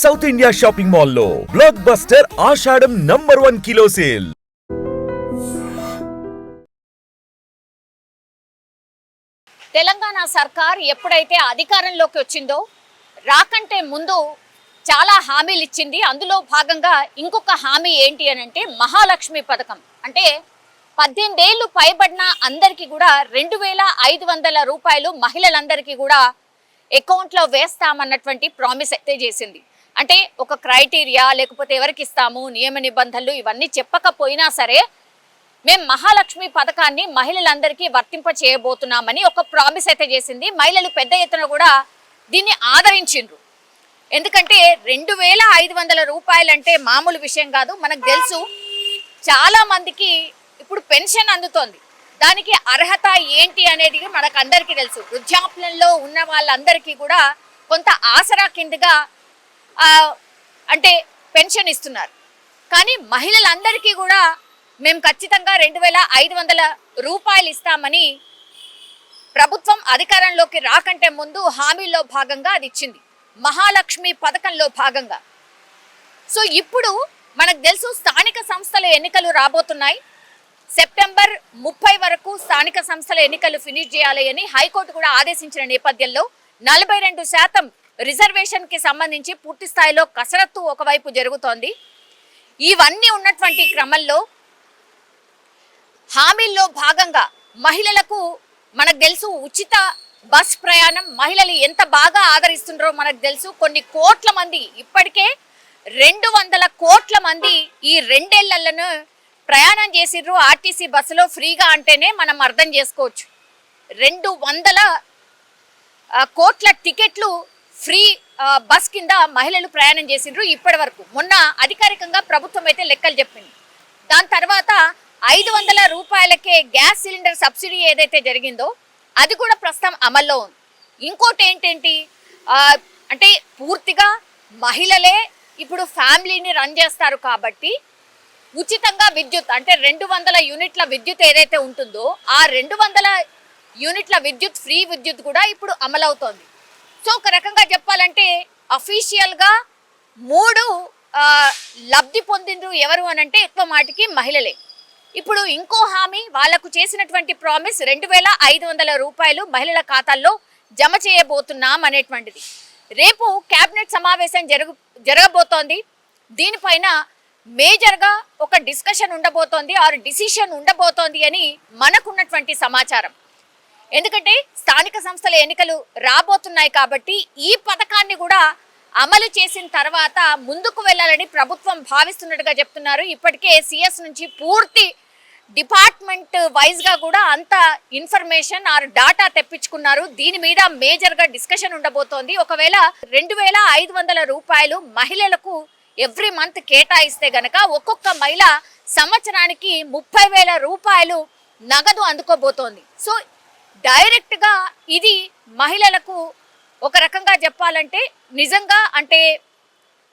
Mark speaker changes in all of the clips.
Speaker 1: South India shopping మాల్లో blockbuster Ashadham number one kilo sale
Speaker 2: Telangana సర్కార్ ఎప్పుడైతే అధికారంలోకి వచ్చిందో రాకంటే ముందు చాలా హామీలు ఇచ్చింది. అందులో భాగంగా ఇంకొక హామీ ఏంటి అని అంటే మహాలక్ష్మి పథకం. అంటే పద్దెనిమిదేళ్ళు పైబడిన అందరికీ కూడా రెండు వేల ఐదు వందల రూపాయలు మహిళలందరికీ కూడా అకౌంట్లో వేస్తామన్నటువంటి ప్రామిస్ అయితే చేసింది. అంటే ఒక క్రైటీరియా లేకపోతే ఎవరికి ఇస్తాము నియమ నిబంధనలు ఇవన్నీ చెప్పకపోయినా సరే మేము మహాలక్ష్మి పథకాన్ని మహిళలందరికీ వర్తింప చేయబోతున్నామని ఒక ప్రామిస్ అయితే చేసింది. మహిళలు పెద్ద ఎత్తున కూడా దీన్ని ఆదరించిండ్రు. ఎందుకంటే రెండు వేల ఐదు వందల రూపాయలంటే మామూలు విషయం కాదు. మనకు తెలుసు చాలా మందికి ఇప్పుడు పెన్షన్ అందుతోంది. దానికి అర్హత ఏంటి అనేది మనకు అందరికీ తెలుసు. వృద్ధాప్యంలో ఉన్న వాళ్ళందరికీ కూడా కొంత ఆసరా కిందగా అంటే పెన్షన్ ఇస్తున్నారు. కానీ మహిళలందరికీ కూడా మేము ఖచ్చితంగా రెండు వేల ఐదు వందల రూపాయలు ఇస్తామని ప్రభుత్వం అధికారంలోకి రాకంటే ముందు హామీల్లో భాగంగా అది ఇచ్చింది. మహాలక్ష్మి పథకంలో భాగంగా. సో ఇప్పుడు మనకు తెలుసు స్థానిక సంస్థల ఎన్నికలు రాబోతున్నాయి. సెప్టెంబర్ ముప్పై వరకు స్థానిక సంస్థల ఎన్నికలు ఫినిష్ చేయాలి అని హైకోర్టు కూడా ఆదేశించిన నేపథ్యంలో నలభై రెండు శాతం రిజర్వేషన్కి సంబంధించి పూర్తి స్థాయిలో కసరత్తు ఒకవైపు జరుగుతోంది. ఇవన్నీ ఉన్నటువంటి క్రమంలో హామీల్లో భాగంగా మహిళలకు మనకు తెలుసు ఉచిత బస్ ప్రయాణం మహిళలు ఎంత బాగా ఆదరిస్తుండ్రో మనకు తెలుసు. కొన్ని కోట్ల మంది ఇప్పటికే రెండు వందల కోట్ల మంది ఈ రెండేళ్ళను ప్రయాణం చేసిర్రు. ఆర్టీసీ బస్సులో ఫ్రీగా అంటేనే మనం అర్థం చేసుకోవచ్చు. రెండు వందల కోట్ల టికెట్లు ఫ్రీ బస్ కింద మహిళలు ప్రయాణం చేసిండ్రు ఇప్పటి వరకు. మొన్న అధికారికంగా ప్రభుత్వం అయితే లెక్కలు చెప్పింది. దాని తర్వాత ఐదు వందల రూపాయలకే గ్యాస్ సిలిండర్ సబ్సిడీ ఏదైతే జరిగిందో అది కూడా ప్రస్తుతం అమల్లో ఉంది. ఇంకోటి ఏంటేంటి? అంటే పూర్తిగా మహిళలే ఇప్పుడు ఫ్యామిలీని రన్ చేస్తారు కాబట్టి ఉచితంగా విద్యుత్ అంటే రెండు వందల యూనిట్ల విద్యుత్ ఏదైతే ఉంటుందో ఆ రెండు వందల యూనిట్ల విద్యుత్ ఫ్రీ విద్యుత్ కూడా ఇప్పుడు అమలవుతోంది. సో ఒక రకంగా చెప్పాలంటే అఫీషియల్గా మూడు లబ్ధి పొందిండ్రు ఎవరు అని అంటే ఎక్కువ మాటికి మహిళలే. ఇప్పుడు ఇంకో హామీ వాళ్ళకు చేసినటువంటి ప్రామిస్ రెండు వేల ఐదు వందల రూపాయలు మహిళల ఖాతాల్లో జమ చేయబోతున్నాం అనేటువంటిది. రేపు కేబినెట్ సమావేశం జరుగు జరగబోతోంది. దీనిపైన మేజర్గా ఒక డిస్కషన్ ఉండబోతోంది ఆర్ డిసిషన్ ఉండబోతోంది అని మనకున్నటువంటి సమాచారం. ఎందుకంటే స్థానిక సంస్థల ఎన్నికలు రాబోతున్నాయి కాబట్టి ఈ పథకాన్ని కూడా అమలు చేసిన తర్వాత ముందుకు వెళ్ళాలని ప్రభుత్వం భావిస్తున్నట్టుగా చెప్తున్నారు. ఇప్పటికే సిఎస్ నుంచి పూర్తి డిపార్ట్మెంట్ వైజ్గా కూడా అంత ఇన్ఫర్మేషన్ ఆర్ డాటా తెప్పించుకున్నారు. దీని మీద మేజర్గా డిస్కషన్ ఉండబోతోంది. ఒకవేళ రెండు వేల ఐదు వందల రూపాయలు మహిళలకు ఎవ్రీ మంత్ కేటాయిస్తే గనక ఒక్కొక్క మహిళ సంవత్సరానికి ముప్పై వేల రూపాయలు నగదు అందుకోబోతోంది. సో డైరెక్ట్గా ఇది మహిళలకు ఒక రకంగా చెప్పాలంటే నిజంగా అంటే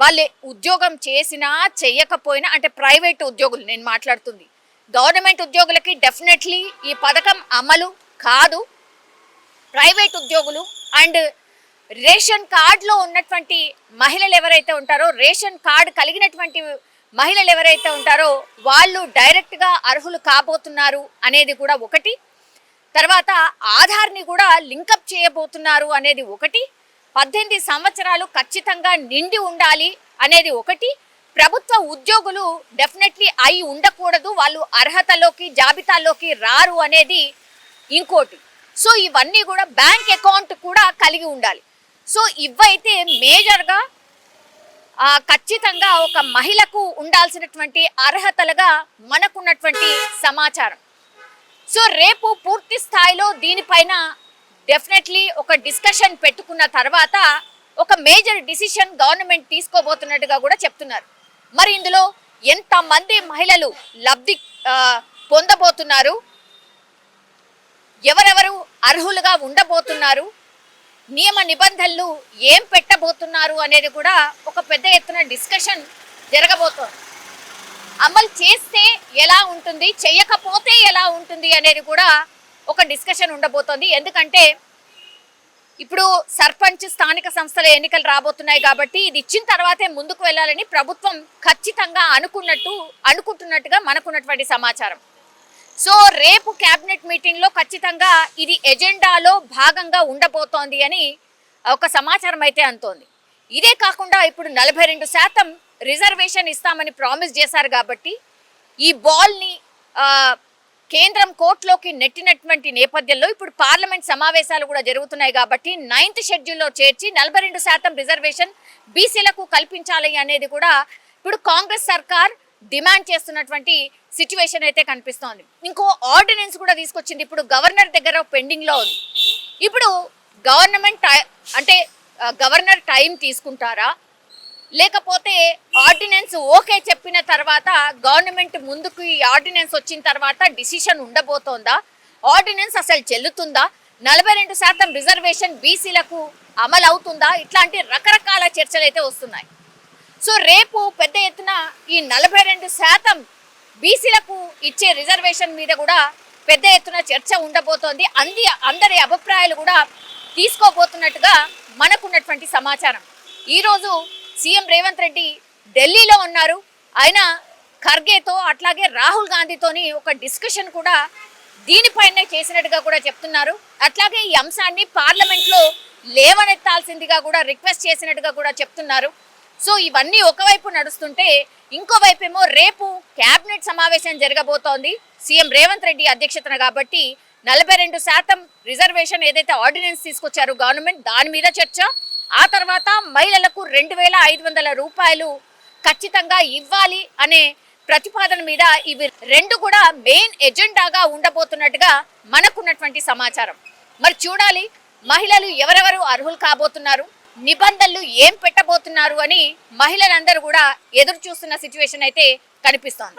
Speaker 2: వాళ్ళే ఉద్యోగం చేసినా చేయకపోయినా అంటే ప్రైవేట్ ఉద్యోగులు నేను మాట్లాడుతుంది. గవర్నమెంట్ ఉద్యోగులకి డెఫినెట్లీ ఈ పథకం అమలు కాదు. ప్రైవేట్ ఉద్యోగులు అండ్ రేషన్ కార్డులో ఉన్నటువంటి మహిళలు ఎవరైతే ఉంటారో రేషన్ కార్డు కలిగినటువంటి మహిళలు ఎవరైతే ఉంటారో వాళ్ళు డైరెక్ట్గా అర్హులు కాబోతున్నారు అనేది కూడా ఒకటి. తర్వాత ఆధార్ని కూడా లింకప్ చేయబోతున్నారు అనేది ఒకటి. పద్దెనిమిది సంవత్సరాలు ఖచ్చితంగా నిండి ఉండాలి అనేది ఒకటి. ప్రభుత్వ ఉద్యోగులు డెఫినెట్లీ అయి ఉండకూడదు వాళ్ళు అర్హతలోకి జాబితాలోకి రారు అనేది ఇంకోటి. సో ఇవన్నీ కూడా బ్యాంక్ అకౌంట్ కూడా కలిగి ఉండాలి. సో ఇవైతే మేజర్గా ఖచ్చితంగా ఒక మహిళకు ఉండాల్సినటువంటి అర్హతలుగా మనకున్నటువంటి సమాచారం. సో రేపు పూర్తి స్థాయిలో దీనిపైన డెఫినెట్లీ ఒక డిస్కషన్ పెట్టుకున్న తర్వాత ఒక మేజర్ డిసిషన్ గవర్నమెంట్ తీసుకోబోతున్నట్టుగా కూడా చెప్తున్నారు. మరి ఇందులో ఎంతమంది మహిళలు లబ్ధి పొందబోతున్నారు? ఎవరెవరు అర్హులుగా ఉండబోతున్నారు? నియమ నిబంధనలు ఏం పెట్టబోతున్నారు అనేది కూడా ఒక పెద్ద ఎత్తున డిస్కషన్ జరగబోతోంది. అమలు చేస్తే ఎలా ఉంటుంది చేయకపోతే ఎలా ఉంటుంది అనేది కూడా ఒక డిస్కషన్ ఉండబోతోంది. ఎందుకంటే ఇప్పుడు సర్పంచ్ స్థానిక సంస్థల ఎన్నికలు రాబోతున్నాయి కాబట్టి ఇది ఇచ్చిన తర్వాతే ముందుకు వెళ్ళాలని ప్రభుత్వం ఖచ్చితంగా అనుకున్నట్టు అనుకుంటున్నట్టుగా మనకున్నటువంటి సమాచారం. సో రేపు కేబినెట్ మీటింగ్లో ఖచ్చితంగా ఇది ఎజెండాలో భాగంగా ఉండబోతోంది అని ఒక సమాచారం అయితే అంతోంది. ఇదే కాకుండా ఇప్పుడు నలభై రెండు శాతం రిజర్వేషన్ ఇస్తామని ప్రామిస్ చేశారు కాబట్టి ఈ బాల్ని కేంద్రం కోర్టులోకి నెట్టినటువంటి నేపథ్యంలో ఇప్పుడు పార్లమెంట్ సమావేశాలు కూడా జరుగుతున్నాయి కాబట్టి నైన్త్ షెడ్యూల్లో చేర్చి నలభై రెండు శాతం రిజర్వేషన్ బీసీలకు కల్పించాలి అనేది కూడా ఇప్పుడు కాంగ్రెస్ సర్కార్ డిమాండ్ చేస్తున్నటువంటి సిచ్యువేషన్ అయితే కనిపిస్తోంది. ఇంకో ఆర్డినెన్స్ కూడా తీసుకొచ్చింది. ఇప్పుడు గవర్నర్ దగ్గర పెండింగ్లో ఉంది. ఇప్పుడు గవర్నమెంట్ టై- అంటే గవర్నర్ టైం తీసుకుంటారా? లేకపోతే ఆర్డినెన్స్ ఓకే చెప్పిన తర్వాత గవర్నమెంట్ ముందుకు ఈ ఆర్డినెన్స్ వచ్చిన తర్వాత డిసిషన్ ఉండబోతోందా? ఆర్డినెన్స్ అసలు చెల్లుతుందా? నలభై రెండు శాతం రిజర్వేషన్ బీసీలకు అమలు అవుతుందా? ఇట్లాంటి రకరకాల చర్చలు అయితే వస్తున్నాయి. సో రేపు పెద్ద ఎత్తున ఈ నలభై రెండు శాతం బీసీలకు ఇచ్చే రిజర్వేషన్ మీద కూడా పెద్ద ఎత్తున చర్చ ఉండబోతోంది. అంది అందరి అభిప్రాయాలు కూడా తీసుకోబోతున్నట్టుగా మనకున్నటువంటి సమాచారం. ఈరోజు సీఎం రేవంత్ రెడ్డి ఢిల్లీలో ఉన్నారు. ఆయన ఖర్గేతో అట్లాగే రాహుల్ గాంధీతోని ఒక డిస్కషన్ కూడా దీనిపైనే చేసినట్టుగా కూడా చెప్తున్నారు. అట్లాగే ఈ అంశాన్ని పార్లమెంట్లో లేవనెత్తాల్సిందిగా కూడా రిక్వెస్ట్ చేసినట్టుగా కూడా చెప్తున్నారు. సో ఇవన్నీ ఒకవైపు నడుస్తుంటే ఇంకోవైపు ఏమో రేపు క్యాబినెట్ సమావేశం జరగబోతోంది సీఎం రేవంత్ రెడ్డి అధ్యక్షతన కాబట్టి నలభై రెండు శాతం రిజర్వేషన్ ఏదైతే ఆర్డినెన్స్ తీసుకొచ్చారో గవర్నమెంట్ దాని మీద చర్చ. ఆ తర్వాత మహిళలకు రెండు వేల ఐదు వందల రూపాయలు ఖచ్చితంగా ఇవ్వాలి అనే ప్రతిపాదన మీద ఇవి రెండు కూడా మెయిన్ ఎజెండాగా ఉండబోతున్నట్టుగా మనకున్నటువంటి సమాచారం. మరి చూడాలి మహిళలు ఎవరెవరు అర్హులు కాబోతున్నారు నిబంధనలు ఏం పెట్టబోతున్నారు అని మహిళలందరూ కూడా ఎదురు చూస్తున్న సిచ్యువేషన్ అయితే కనిపిస్తోంది.